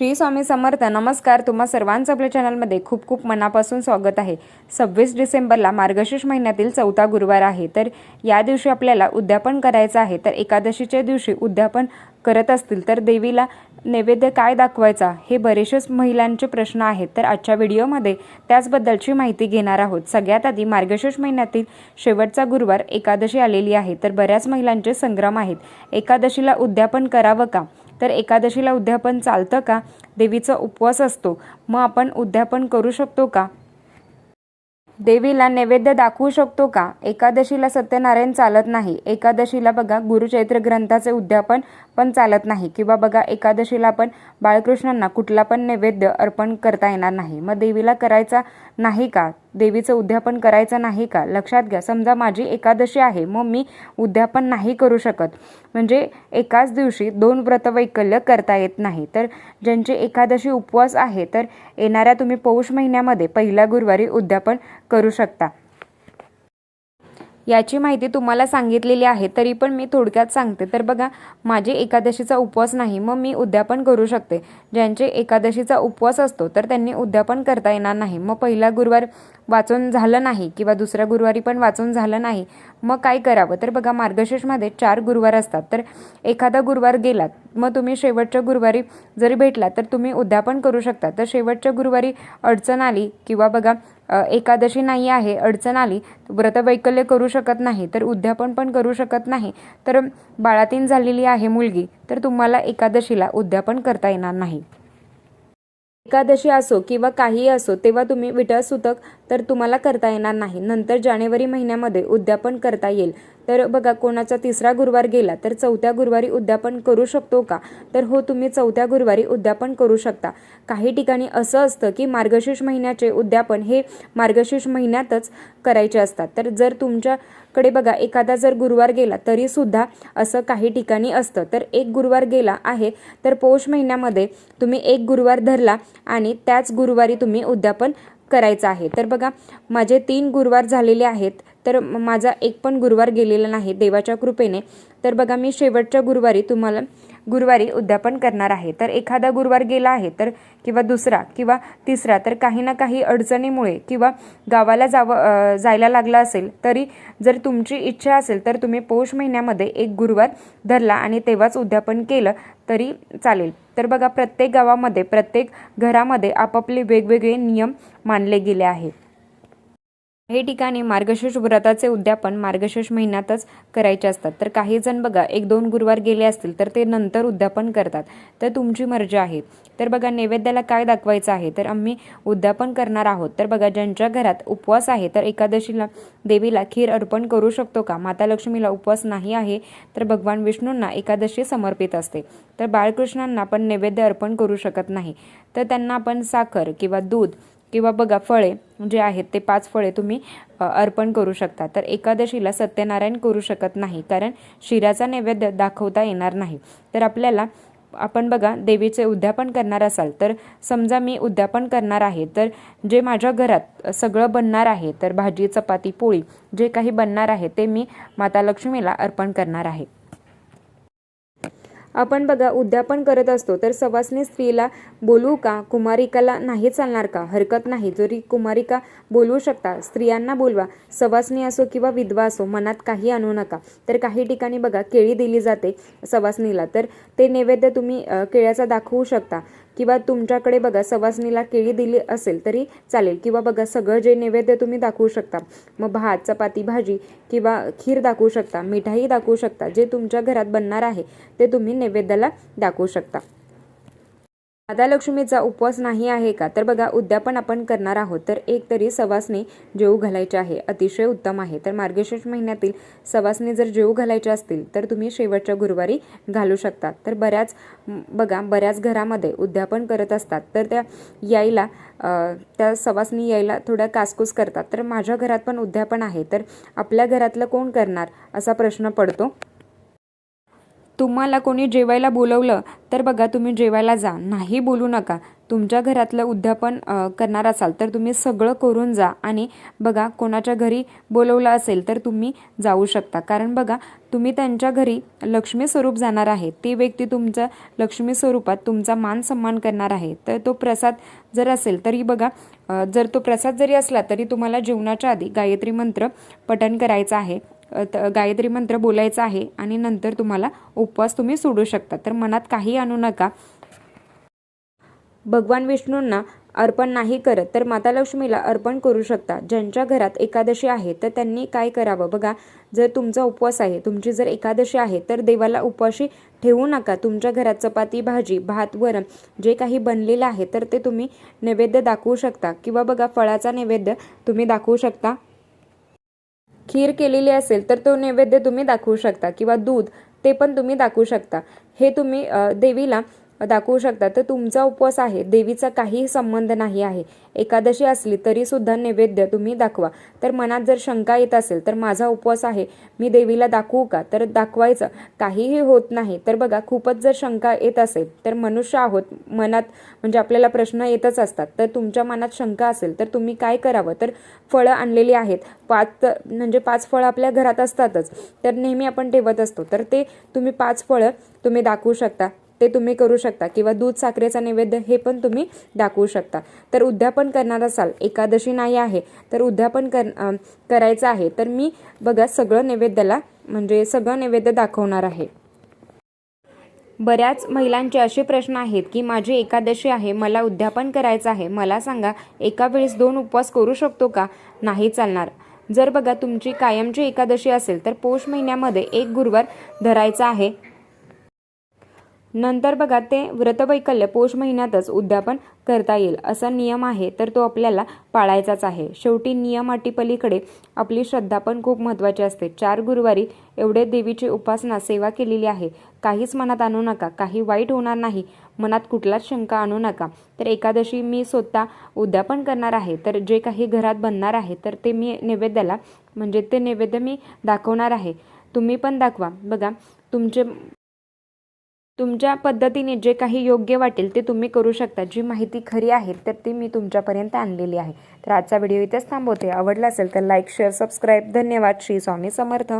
श्री स्वामी समर्थ नमस्कार. तुम्हा सर्वांचं आपल्या चॅनलमध्ये खूप खूप मनापासून स्वागत आहे. सव्वीस डिसेंबरला मार्गशीर्ष महिन्यातील चौथा गुरुवार आहे. तर या दिवशी आपल्याला उद्यापन करायचं आहे. तर एकादशीच्या दिवशी उद्यापन करत असतील तर देवीला नैवेद्य काय दाखवायचा हे बरेचसेच महिलांचे प्रश्न आहेत. तर आजच्या व्हिडिओमध्ये त्याचबद्दलची माहिती घेणार आहोत. सगळ्यात आधी मार्गशीर्ष महिन्यातील शेवटचा गुरुवार एकादशी आलेली आहे. तर बऱ्याच महिलांचे संग्राम आहेत. एकादशीला उद्यापन करावं का? तर एकादशीला उद्यापन चालतं का? देवीचा उपवास असतो. मग आपण उद्यापन करू शकतो का? देवीला नैवेद्य दाखवू शकतो का? एकादशीला सत्यनारायण चालत नाही. एकादशीला बघा गुरुचैत्र ग्रंथाचे उद्यापन पण चालत नाही. किंवा बघा एकादशीला आपण बाळकृष्णांना कुठला पण नैवेद्य अर्पण करता येणार नाही. मग देवीला करायचा नाही का? देवीचं उद्यापन करायचं नाही का? लक्षात घ्या. समजा माझी एकादशी आहे मग मी उद्यापन नाही करू शकत. म्हणजे एकाच दिवशी दोन व्रतवैकल्य करता येत नाही. तर ज्यांची एकादशी उपवास आहे तर येणाऱ्या तुम्ही पौष महिन्यामध्ये पहिल्या गुरुवारी उद्यापन करू शकता. याची माहिती तुम्हाला सांगितलेली आहे तरी पण मी थोडक्यात सांगते. तर बघा माझे एकादशीचा उपवास नाही मग मी उद्यापन करू शकते. ज्यांचे एकादशीचा उपवास असतो तर त्यांनी उद्यापन करता येणार नाही. मग पहिला गुरुवार वाचून झालं नाही किंवा दुसऱ्या गुरुवारी पण वाचून झालं नाही मग काय करावं? तर बघा मार्गशीर्षमध्ये चार गुरुवार असतात. तर एखादा गुरुवार गेलात मग तुम्ही शेवटच्या गुरुवारी जरी भेटला तर तुम्ही उद्यापन करू शकता. तर शेवटच्या गुरुवारी अडचण आली किंवा बघा एकादशी नाही आहे अडचण आली व्रतवैकल्य करू शकत नाही तर उद्यापन पण करू शकत नाही. तर बाळातीन झालेली आहे मुलगी तर तुम्हाला एकादशीला उद्यापन करता येणार नाही. एकादशी असो किंवा काहीही असो तेव्हा तुम्ही विठळ सुतक तर तुम्हाला करता येणार नाही. नंतर जानेवारी महिन्यामध्ये उद्यापन करता येईल. तर बघा कोणाचा तिसरा गुरुवार गेला तर चौथ्या गुरुवारी उद्यापन करू शकतो का? तर हो तुम्ही चौथ्या गुरुवारी उद्यापन करू शकता. काही ठिकाणी असं असतं की मार्गशीर्ष महिन्याचे उद्यापन हे मार्गशीर्ष महिन्यातच करायचे असतात. तर जर तुमच्याकडे बघा एखादा जर गुरुवार गेला तरी सुद्धा असं काही ठिकाणी असतं. तर एक गुरुवार गेला आहे तर पौष महिन्यामध्ये तुम्ही एक गुरुवार धरला आणि त्याच गुरुवारी तुम्ही उद्यापन करायचं आहे. तर बघा माझे तीन गुरुवार झालेले आहेत. तर माझा एक पण गुरुवार गेलेला नाही देवाच्या कृपेने. तर बघा मी शेवटच्या गुरुवारी तुम्हाला गुरुवारी उद्यापन करणार आहे. तर एखादा गुरुवार गेला आहे तर किंवा दुसरा किंवा तिसरा तर काही ना काही अडचणीमुळे किंवा गावाला जावं जायला लागला असेल तरी जर तुमची इच्छा असेल तर तुम्ही पौष महिन्यामध्ये एक गुरुवार धरला आणि तेव्हाच उद्यापन केलं तरी चालेल. तर बघा प्रत्येक गावामध्ये प्रत्येक घरामध्ये आपापले वेगवेगळे नियम मानले गेले आहेत. काही ठिकाणी मार्गशीर्ष व्रताचे उद्यापन मार्गशीर्ष महिन्यातच करायचे असतात. तर काही जण बघा एक दोन गुरुवार गेले असतील तर ते नंतर उद्यापन करतात. तर तुमची मर्जी आहे. तर बघा नैवेद्याला काय दाखवायचं आहे? तर आम्ही उद्यापन करणार आहोत. तर बघा ज्यांच्या घरात उपवास आहे तर एकादशीला देवीला खीर अर्पण करू शकतो का? माता लक्ष्मीला उपवास नाही आहे तर भगवान विष्णूंना एकादशी समर्पित असते. तर बाळकृष्णांना आपण नैवेद्य अर्पण करू शकत नाही. तर त्यांना आपण साखर किंवा दूध किंवा बघा फळे जे आहेत ते पाच फळे तुम्ही अर्पण करू शकता. तर एकादशीला सत्यनारायण करू शकत नाही कारण शिराचा नैवेद्य दाखवता येणार नाही. तर आपल्याला आपण बघा देवीचे उद्यापन करणार असाल तर समजा मी उद्यापन करणार आहे तर जे माझ्या घरात सगळं बनणार आहे तर भाजी चपाती पोळी जे काही बनणार आहे ते मी माता लक्ष्मीला अर्पण करणार आहे. आपण बघा उद्यापन करत असतो तर सवासनी स्त्रीला बोलवू का? कुमारिकाला नाही चालणार का? हरकत नाही. जरी कुमारिका बोलवू शकता स्त्रियांना बोलवा. सवासनी असो किंवा विधवा असो मनात काही आणू नका. तर काही ठिकाणी बघा केळी दिली जाते सवासनीला. तर ते नैवेद्य तुम्ही केळ्याचा दाखवू शकता. किंवा तुमच्याकडे बघा सवासनीला केळी दिली असेल तरी चालेल. किंवा बघा सगळं जे नैवेद्य तुम्ही दाखवू शकता मग भात चपाती भाजी किंवा खीर दाखवू शकता मिठाई दाखवू शकता जे तुमच्या घरात बनणार आहे ते तुम्ही नैवेद्याला दाखवू शकता. राधालक्ष्मीचा उपवास नाही आहे का? तर बघा उद्यापन आपण करणार आहोत. तर एक तरी सवासनी जेऊ घालायचे आहे. अतिशय उत्तम आहे. तर मार्गशीर्ष महिन्यातील सवासनी जर जेऊ घालायचे असतील तर तुम्ही शेवटच्या गुरुवारी घालू शकता. तर बऱ्याच बघा बऱ्याच घरामध्ये उद्यापन करत असतात. तर त्या यायला त्या सवासनी यायला थोड्या कासकूस करतात. तर माझ्या घरात पण उद्यापन आहे. तर आपल्या घरातलं कोण करणार असा प्रश्न पडतो. तुम्हाला कोणी जेवायला बोलवलं तर बघा तुम्ही जेवायला जा. नाही बोलू नका. तुमच्या घरातलं उद्यापन करणार असाल तर तुम्ही सगळं करून जा. आणि बघा कोणाच्या घरी बोलवलं असेल तर तुम्ही जाऊ शकता. कारण बघा तुम्ही त्यांच्या घरी लक्ष्मी स्वरूप जाणार आहे. ती व्यक्ती तुमच्या लक्ष्मी स्वरूपात तुमचा मान सन्मान करणार आहे. तर तो प्रसाद जर असेल तरी बघा जर तो प्रसाद जरी असला तरी तुम्हाला जेवणाच्या आधी गायत्री मंत्र पठण करायचं आहे. गायत्री मंत्र बोलायचा आहे आणि नंतर तुम्हाला उपवास तुम्ही सोडू शकता. तर मनात काही आणू नका. भगवान विष्णूंना अर्पण नाही करत तर माता लक्ष्मीला अर्पण करू शकता. ज्यांच्या घरात एकादशी आहे तर त्यांनी काय करावं? बघा जर तुमचा उपवास आहे तुमची जर एकादशी आहे तर देवाला उपवाशी ठेवू नका. तुमच्या घरात चपाती भाजी भात वरण जे काही बनलेलं आहे तर ते तुम्ही नैवेद्य दाखवू शकता. किंवा बघा फळाचा नैवेद्य तुम्ही दाखवू शकता. खीर केलेली असेल तर तो नैवेद्य तुम्ही दाखवू शकता किंवा दूध ते पण तुम्ही दाखवू शकता. हे तुम्ही देवीला दाखवू शकता तर तुमचा उपवास आहे. देवीचा काहीही संबंध नाही आहे. एकादशी असली तरी सुद्धा नैवेद्य तुम्ही दाखवा. तर मनात जर शंका येत असेल तर माझा उपवास आहे. मी देवीला दाखवू का? तर दाखवायचं. काहीही होत नाही. तर बघा खूपच जर शंका येत असेल तर मनुष्य आहोत. मनात म्हणजे आपल्याला प्रश्न येतच असतात. तर तुमच्या मनात शंका असेल तर तुम्ही काय करावं? तर फळं आणलेली आहेत. पाच म्हणजे पाच फळं आपल्या घरात असतातच. तर नेहमी आपण ठेवत असतो. तर ते तुम्ही पाच फळं तुम्ही दाखवू शकता. ते तुम्ही करू शकता किंवा दूध साखरेचा नैवेद्य हे पण तुम्ही दाखवू शकता. तर उद्यापन करणार असाल एकादशी नाही आहे तर उद्यापन कर करायचं आहे तर मी बघा सगळं नैवेद्याला म्हणजे सगळं नैवेद्य दाखवणार आहे. बऱ्याच महिलांचे असे प्रश्न आहेत की माझी एकादशी आहे मला उद्यापन करायचं आहे मला सांगा एका वेळेस दोन उपवास करू शकतो का? नाही चालणार. जर बघा तुमची कायमची एकादशी असेल तर पौष महिन्यामध्ये एक गुरुवार धरायचा आहे. नंतर बघा ते व्रतवैकल्य पौष महिन्यातच उद्यापन करता येईल. असा नियम आहे तर तो आपल्याला पाळायचाच आहे. शेवटी नियम अटीपलीकडे आपली श्रद्धा पण खूप महत्त्वाची असते. चार गुरुवारी एवढे देवीची उपासना सेवा केलेली आहे. काहीच मनात आणू नका काही वाईट होणार नाही. मनात कुठलाच शंका आणू नका. तर एकादशी मी स्वतः उद्यापन करणार आहे. तर जे काही घरात बनणार आहे तर ते मी नैवेद्याला म्हणजे ते नैवेद्य मी दाखवणार आहे. तुम्ही पण दाखवा. बघा तुमचे तुमच्या पद्धतीने जे काही योग्य वाटेल ते तुम्ही करू शकता. जी माहिती खरी आहे तर ती मी तुमच्यापर्यंत आणलेली आहे. तर आजचा व्हिडिओ इथेच थांबवते. आवडला असेल तर लाईक शेअर सबस्क्राईब धन्यवाद. श्री स्वामी समर्थ.